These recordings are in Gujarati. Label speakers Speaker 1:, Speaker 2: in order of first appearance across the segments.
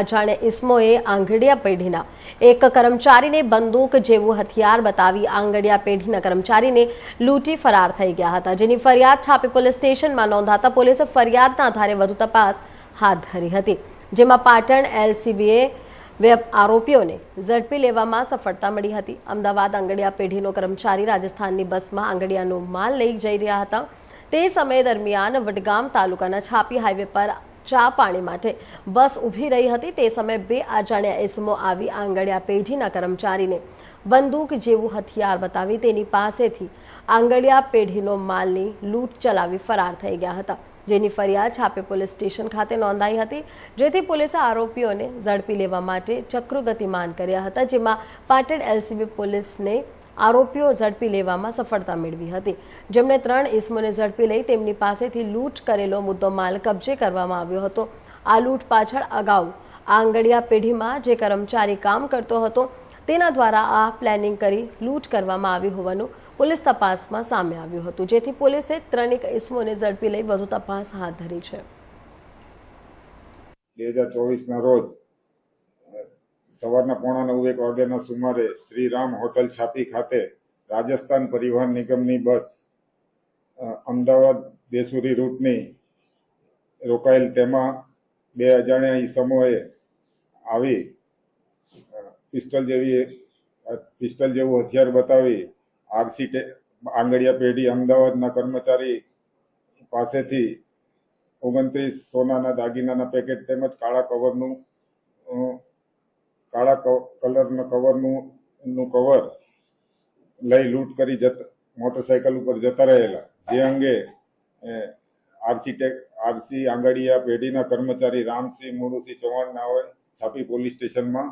Speaker 1: અજાણે ઇસ્મોએ આંગડિયા પેઢીના એક કર્મચારીને બંદૂક જેવું હથિયાર બતાવી આંગડિયા પેઢીના કર્મચારીને લૂંટી ફરાર થઈ ગયા હતા. જેની ફરિયાદ છાપી પોલીસ સ્ટેશનમાં નોંધાતા પોલીસે ફરિયાદના આધારે વધુ તપાસ હાથ ધરી હતી, જેમાં પાટણ એલસીબીએ આરોપીઓને ઝડપી લેવામાં સફળતા મળી હતી. અમદાવાદ આંગડિયા પેઢીનો કર્મચારી રાજસ્થાનની બસમાં આંગડિયાનો માલ લઈ જઈ રહ્યા હતા. તે સમય દરમિયાન વડગામ તાલુકાના છાપી હાઈવે પર ચા પાણી માટે બસ ઊભી રહી હતી. તે સમયે બે અજાણ્યા એસમો આવી આંગળિયા પેઢીના કર્મચારીને બંદૂક જેવું હથિયાર બતાવી તેની પાસેથી આંગળિયા પેઢીનો માલની લૂંટ ચલાવી ફરાર થઈ ગયા હતા. જેની ફરિયાદ છાપે પોલીસ સ્ટેશન ખાતે નોંધાઈ હતી. જેથી પોલીસે આરોપીઓને ઝડપી લેવા માટે ચક્રો ગતિમાન કર્યા હતા, જેમાં પાટણ એલસીબી પોલીસને આરોપીઓ ઝડપી લેવામાં સફળતા મેળવી હતી. જેમણે ત્રણ ઇસમોને ઝડપી લઈ તેમની પાસેથી લૂંટ કરેલો મુદ્દો માલ કબજે કરવામાં આવ્યો હતો. આ લૂંટ પાછળ અગાઉ આંગડિયા પેઢીમાં જે કર્મચારી કામ કરતો હતો, તેના દ્વારા આ પ્લાનિંગ કરી લૂંટ કરવામાં આવી હોવાનું પોલીસ તપાસમાં સામે આવ્યું હતું. જેથી પોલીસે ત્રણેક ઇસમોને ઝડપી લઈ વધુ તપાસ હાથ ધરી છે.
Speaker 2: બે હજાર ચોવીસના રોજ સવારના પોણા નવ એક વાગ્યાના સુમારે શ્રીરામ હોટલ છાપી ખાતે રાજસ્થાન પરિવહન નિગમની બસ અમદાવાદ દેસુરી રૂટની રોકાયેલ તેમાં બે અજાણ્યા ઈસમોએ આવી પિસ્ટલ જેવી પિસ્ટલ જેવું હથિયાર બતાવી આરસી ટે- આંગડિયા પેઢી અમદાવાદના કર્મચારી પાસેથી ઓગણત્રીસ સોનાના દાગીનાના પેકેટ તેમજ કાળા કવરનું કાળા કલરના કવરનું કવર લઈ લૂંટ કરી જત, મોટરસાયકલ ઉપર જતા રહેલા. જે અંગે આરસી ટેક આરસી આંગડિયા પેઢીના કર્મચારી રામસિંહ મુરુસિંહ ચૌહાણ નાઓએ છાપી પોલીસ સ્ટેશનમાં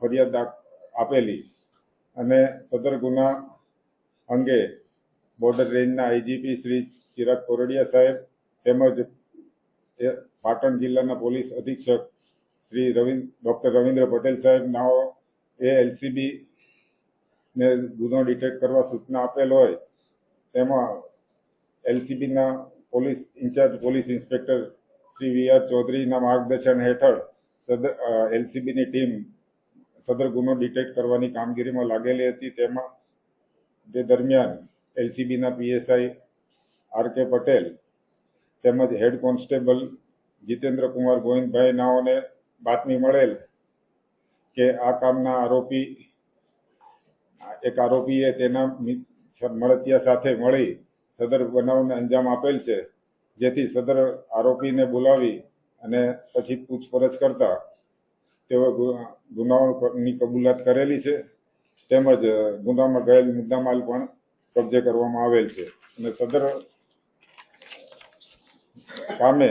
Speaker 2: ફરિયાદ આપેલી. અને સદર ગુના અંગે બોર્ડર રેન્જના આઈજીપી શ્રી ચિરાગ કોરડિયા સાહેબ તેમજ પાટણ જિલ્લાના પોલીસ અધિક્ષક શ્રી રવિન્દ્ર ડોક્ટર રવિન્દ્ર પટેલ સાહેબ નાઓ એ એલસીબી ને ગુનો ડિટેક્ટ કરવા સૂચના આપેલ હોય તેમાં એલસીબીના police incharge police inspector Shri V R ચૌધરીના માર્ગદર્શન હેઠળ સદર એલસીબીની ટીમ સદર ગુનો ડિટેક્ટ કરવાની કામગીરીમાં લાગેલી હતી તેમાં તે દરમિયાન એલસીબીના પીએસઆઈ આર કે પટેલ તેમજ હેડ કોન્સ્ટેબલ જીતેન્દ્ર કુમાર ગોવિંદભાઈ નાઓને બાતમી મળેલ કે આ કામના આરોપી, એક આરોપીએ તેના મળતિયા સાથે મળી સદર બનાવને અંજામ આપેલ છે, જેથી સદર આરોપીને બોલાવી અને પછી પૂછપરછ કરતા તેઓ ગુનાઓની કબૂલાત કરેલી છે, તેમજ ગુનામાં ગયેલ મુદ્દામાલ પણ કબજે કરવામાં આવેલ છે. અને સદર કામે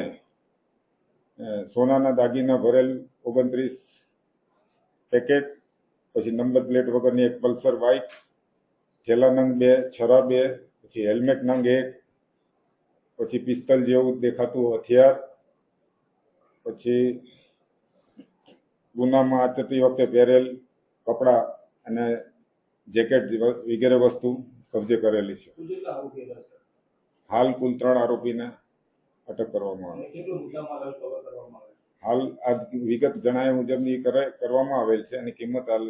Speaker 2: સોનાના દાગીના ભરેલ ઓગણત્રીસ પેકેટ પછી નંબર પ્લેટ વગરની એક પલ્સર બાઇક થેલા નંગ બે છરા બે પછી હેલ્મેટ નંગ એક પછી પિસ્તલ જેવું દેખાતું હથિયાર પછી ગુનામાં આચરતી વખતે પહેરેલ કપડાં અને જેકેટ વગેરે વસ્તુ કબજે કરેલી છે? હાલ કુલ ત્રણ આરોપીને અટક
Speaker 3: કરવામાં આવી
Speaker 2: હાલ આ વિગત જણાવ્યા મુજબની કરે કરવામાં આવેલ છે અને કિંમત હાલ